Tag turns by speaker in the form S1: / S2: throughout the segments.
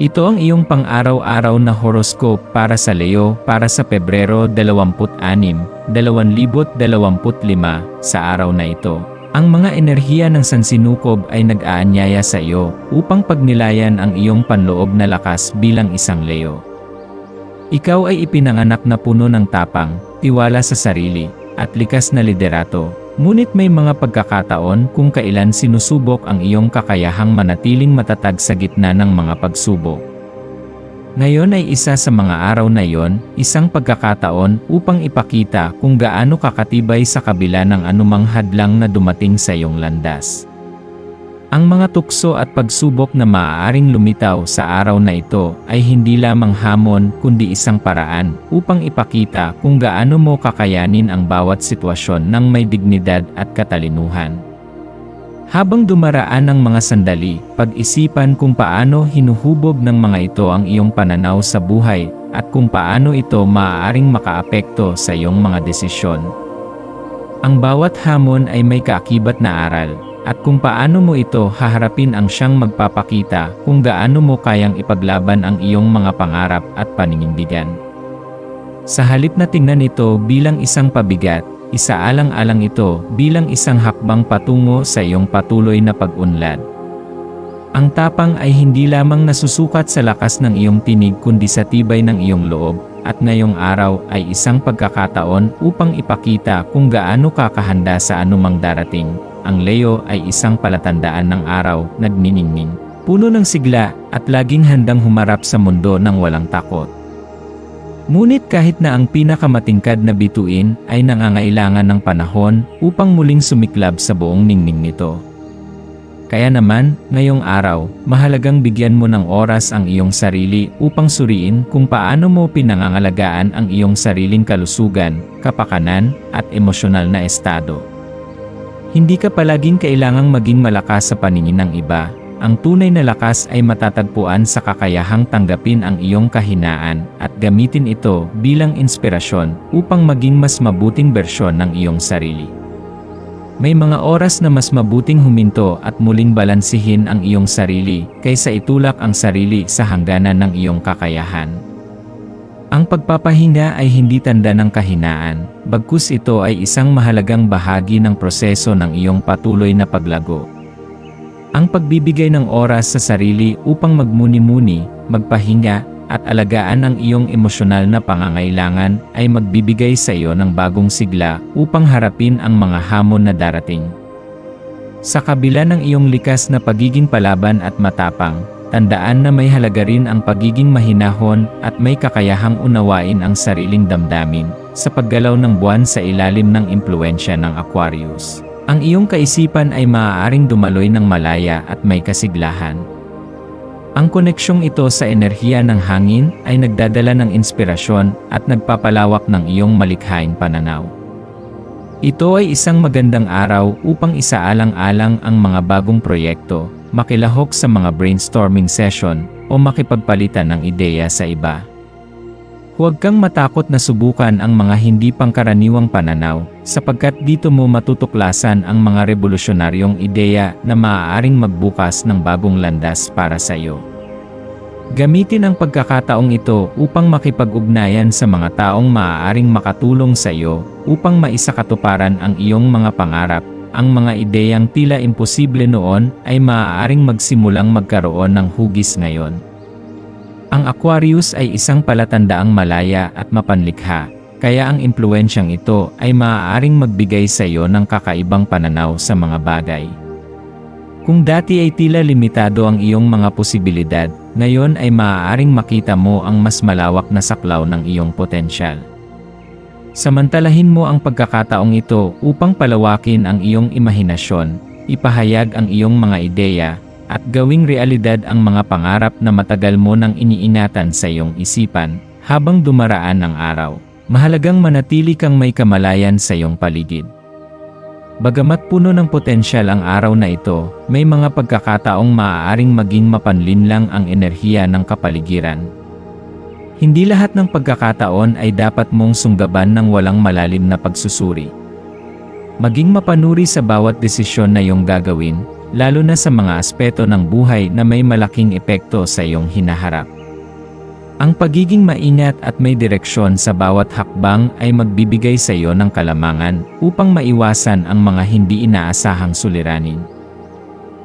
S1: Ito ang iyong pang-araw-araw na horoscope para sa Leo para sa Pebrero 26, 2025 sa araw na ito. Ang mga enerhiya ng sansinukob ay nag-aanyaya sa iyo upang pagnilayan ang iyong panloob na lakas bilang isang Leo. Ikaw ay ipinanganak na puno ng tapang, tiwala sa sarili, at likas na liderato. Ngunit may mga pagkakataon kung kailan sinusubok ang iyong kakayahang manatiling matatag sa gitna ng mga pagsubok. Ngayon ay isa sa mga araw na iyon, isang pagkakataon upang ipakita kung gaano kakatibay sa kabila ng anumang hadlang na dumating sa iyong landas. Ang mga tukso at pagsubok na maaaring lumitaw sa araw na ito ay hindi lamang hamon kundi isang paraan upang ipakita kung gaano mo kakayanin ang bawat sitwasyon ng may dignidad at katalinuhan. Habang dumaraan ang mga sandali, pag-isipan kung paano hinuhubog ng mga ito ang iyong pananaw sa buhay at kung paano ito maaaring makaapekto sa iyong mga desisyon. Ang bawat hamon ay may kaakibat na aral, at kung paano mo ito haharapin ang siyang magpapakita kung gaano mo kayang ipaglaban ang iyong mga pangarap at paninindigan. Sa halip na tingnan ito bilang isang pabigat, isaalang-alang ito bilang isang hakbang patungo sa iyong patuloy na pag-unlad. Ang tapang ay hindi lamang nasusukat sa lakas ng iyong tinig kundi sa tibay ng iyong loob, at ngayong araw ay isang pagkakataon upang ipakita kung gaano ka kahanda sa anumang darating. Ang Leo ay isang palatandaan ng araw, nagniningning, puno ng sigla, at laging handang humarap sa mundo ng walang takot. Ngunit kahit na ang pinakamatingkad na bituin ay nangangailangan ng panahon upang muling sumiklab sa buong ningning nito. Kaya naman, ngayong araw, mahalagang bigyan mo ng oras ang iyong sarili upang suriin kung paano mo pinangangalagaan ang iyong sariling kalusugan, kapakanan, at emosyonal na estado. Hindi ka palaging kailangang maging malakas sa paningin ng iba. Ang tunay na lakas ay matatagpuan sa kakayahang tanggapin ang iyong kahinaan at gamitin ito bilang inspirasyon upang maging mas mabuting bersyon ng iyong sarili. May mga oras na mas mabuting huminto at muling balansihin ang iyong sarili kaysa itulak ang sarili sa hangganan ng iyong kakayahan. Ang pagpapahinga ay hindi tanda ng kahinaan, bagkus ito ay isang mahalagang bahagi ng proseso ng iyong patuloy na paglago. Ang pagbibigay ng oras sa sarili upang magmuni-muni, magpahinga, at alagaan ang iyong emosyonal na pangangailangan ay magbibigay sa iyo ng bagong sigla upang harapin ang mga hamon na darating. Sa kabila ng iyong likas na pagiging palaban at matapang, tandaan na may halaga rin ang pagiging mahinahon at may kakayahang unawain ang sariling damdamin sa paggalaw ng buwan sa ilalim ng impluensya ng Aquarius. Ang iyong kaisipan ay maaaring dumaloy ng malaya at may kasiglahan. Ang koneksyong ito sa enerhiya ng hangin ay nagdadala ng inspirasyon at nagpapalawak ng iyong malikhaing pananaw. Ito ay isang magandang araw upang isaalang-alang ang mga bagong proyekto, makilahok sa mga brainstorming session, o makipagpalitan ng ideya sa iba. Huwag kang matakot na subukan ang mga hindi pangkaraniwang pananaw, sapagkat dito mo matutuklasan ang mga revolusyonaryong ideya na maaaring magbukas ng bagong landas para sa iyo. Gamitin ang pagkakataong ito upang makipag-ugnayan sa mga taong maaaring makatulong sa iyo upang maisakatuparan ang iyong mga pangarap. Ang mga ideyang tila imposible noon ay maaaring magsimulang magkaroon ng hugis ngayon. Ang Aquarius ay isang palatandaang malaya at mapanlikha, kaya ang impluensyang ito ay maaaring magbigay sa iyo ng kakaibang pananaw sa mga bagay. Kung dati ay tila limitado ang iyong mga posibilidad, ngayon ay maaaring makita mo ang mas malawak na saklaw ng iyong potensyal. Samantalahin mo ang pagkakataong ito upang palawakin ang iyong imahinasyon, ipahayag ang iyong mga ideya, at gawing realidad ang mga pangarap na matagal mo nang iniingatan sa iyong isipan habang dumaraan ang araw. Mahalagang manatili kang may kamalayan sa iyong paligid. Bagamat puno ng potensyal ang araw na ito, may mga pagkakataong maaaring maging mapanlinlang ang enerhiya ng kapaligiran. Hindi lahat ng pagkakataon ay dapat mong sunggaban ng walang malalim na pagsusuri. Maging mapanuri sa bawat desisyon na iyong gagawin, lalo na sa mga aspeto ng buhay na may malaking epekto sa iyong hinaharap. Ang pagiging maingat at may direksyon sa bawat hakbang ay magbibigay sa iyo ng kalamangan upang maiwasan ang mga hindi inaasahang suliranin.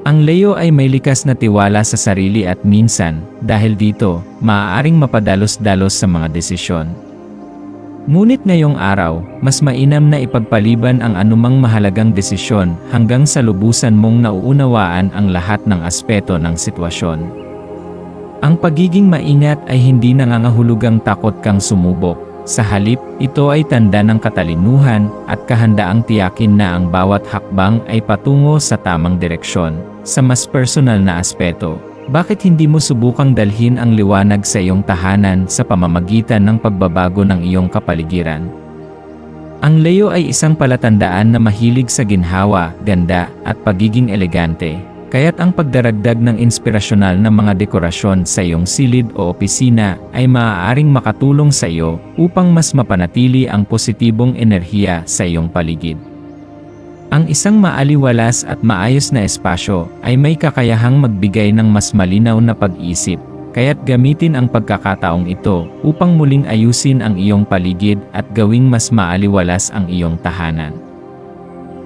S1: Ang Leo ay may likas na tiwala sa sarili at minsan, dahil dito, maaaring mapadalos-dalos sa mga desisyon. Ngunit ngayong araw, mas mainam na ipagpaliban ang anumang mahalagang desisyon hanggang sa lubusan mong nauunawaan ang lahat ng aspeto ng sitwasyon. Ang pagiging maingat ay hindi nangangahulugang takot kang sumubok. Sa halip, ito ay tanda ng katalinuhan at kahandaang tiyakin na ang bawat hakbang ay patungo sa tamang direksyon. Sa mas personal na aspeto, bakit hindi mo subukang dalhin ang liwanag sa iyong tahanan sa pamamagitan ng pagbabago ng iyong kapaligiran? Ang Leo ay isang palatandaan na mahilig sa ginhawa, ganda, at pagiging elegante. Kaya't ang pagdaragdag ng inspirasyonal na mga dekorasyon sa iyong silid o opisina ay maaaring makatulong sa iyo upang mas mapanatili ang positibong enerhiya sa iyong paligid. Ang isang maaliwalas at maayos na espasyo ay may kakayahang magbigay ng mas malinaw na pag-isip, kaya't gamitin ang pagkakataong ito upang muling ayusin ang iyong paligid at gawing mas maaliwalas ang iyong tahanan.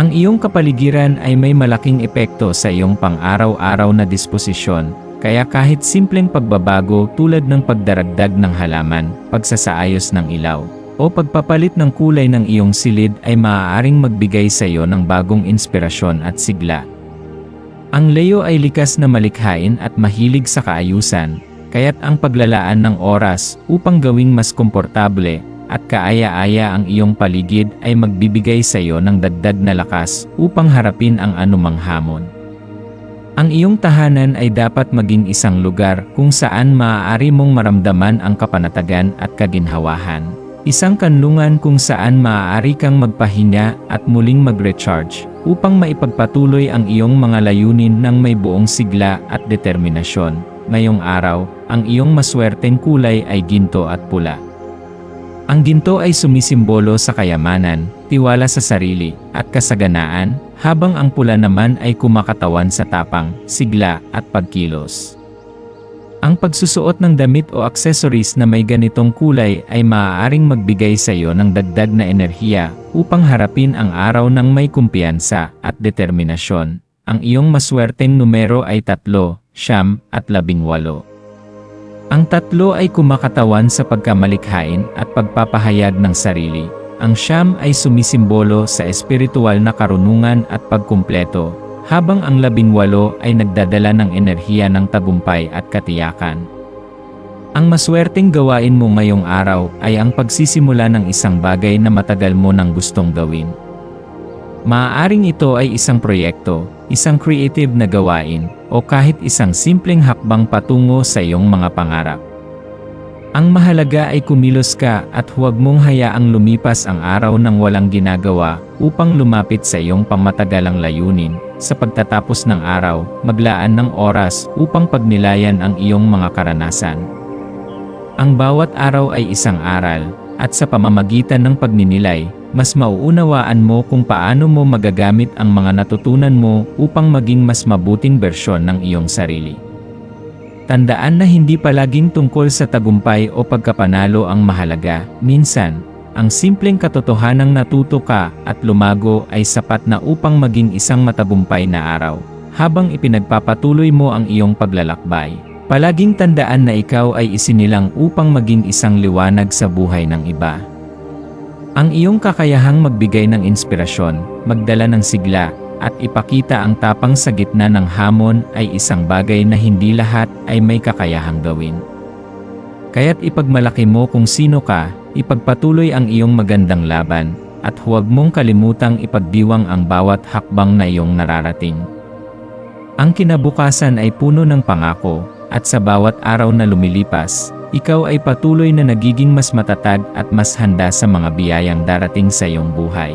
S1: Ang iyong kapaligiran ay may malaking epekto sa iyong pang-araw-araw na disposisyon, kaya kahit simpleng pagbabago tulad ng pagdaragdag ng halaman, pagsasaayos ng ilaw, o pagpapalit ng kulay ng iyong silid ay maaaring magbigay sa iyo ng bagong inspirasyon at sigla. Ang Leo ay likas na malikhain at mahilig sa kaayusan, kaya't ang paglalaan ng oras upang gawing mas komportable at kaaya-aya ang iyong paligid ay magbibigay sa iyo ng dagdag na lakas upang harapin ang anumang hamon. Ang iyong tahanan ay dapat maging isang lugar kung saan maaari mong maramdaman ang kapanatagan at kaginhawahan. Isang kanlungan kung saan maaari kang magpahinga at muling mag-recharge upang maipagpatuloy ang iyong mga layunin ng may buong sigla at determinasyon. Ngayong araw, ang iyong maswerteng kulay ay ginto at pula. Ang ginto ay sumisimbolo sa kayamanan, tiwala sa sarili, at kasaganaan, habang ang pula naman ay kumakatawan sa tapang, sigla, at pagkilos. Ang pagsusuot ng damit o accessories na may ganitong kulay ay maaaring magbigay sa iyo ng dagdag na enerhiya upang harapin ang araw ng may kumpiyansa at determinasyon. Ang iyong maswerteng numero ay tatlo, siyam, at labing walo. Ang tatlo ay kumakatawan sa pagkamalikhain at pagpapahayag ng sarili. Ang siyam ay sumisimbolo sa espiritual na karunungan at pagkumpleto, habang ang labinwalo ay nagdadala ng enerhiya ng tagumpay at katiyakan. Ang maswerteng gawain mo ngayong araw ay ang pagsisimula ng isang bagay na matagal mo nang gustong gawin. Maaaring ito ay isang proyekto, isang creative na gawain, o kahit isang simpleng hakbang patungo sa iyong mga pangarap. Ang mahalaga ay kumilos ka at huwag mong hayaang lumipas ang araw ng walang ginagawa upang lumapit sa iyong pangmatagalang layunin. Sa pagtatapos ng araw, maglaan ng oras upang pagnilayan ang iyong mga karanasan. Ang bawat araw ay isang aral, at sa pamamagitan ng pagninilay, mas mauunawaan mo kung paano mo magagamit ang mga natutunan mo upang maging mas mabuting bersyon ng iyong sarili. Tandaan na hindi palaging tungkol sa tagumpay o pagkapanalo ang mahalaga, minsan, ang simpleng katotohanang natuto ka at lumago ay sapat na upang maging isang matagumpay na araw, habang ipinagpapatuloy mo ang iyong paglalakbay. Palaging tandaan na ikaw ay isinilang upang maging isang liwanag sa buhay ng iba. Ang iyong kakayahang magbigay ng inspirasyon, magdala ng sigla, at ipakita ang tapang sa gitna ng hamon ay isang bagay na hindi lahat ay may kakayahang gawin. Kaya't ipagmalaki mo kung sino ka, ipagpatuloy ang iyong magandang laban, at huwag mong kalimutang ipagdiwang ang bawat hakbang na iyong nararating. Ang kinabukasan ay puno ng pangako, at sa bawat araw na lumilipas, ikaw ay patuloy na nagiging mas matatag at mas handa sa mga biyayang darating sa iyong buhay.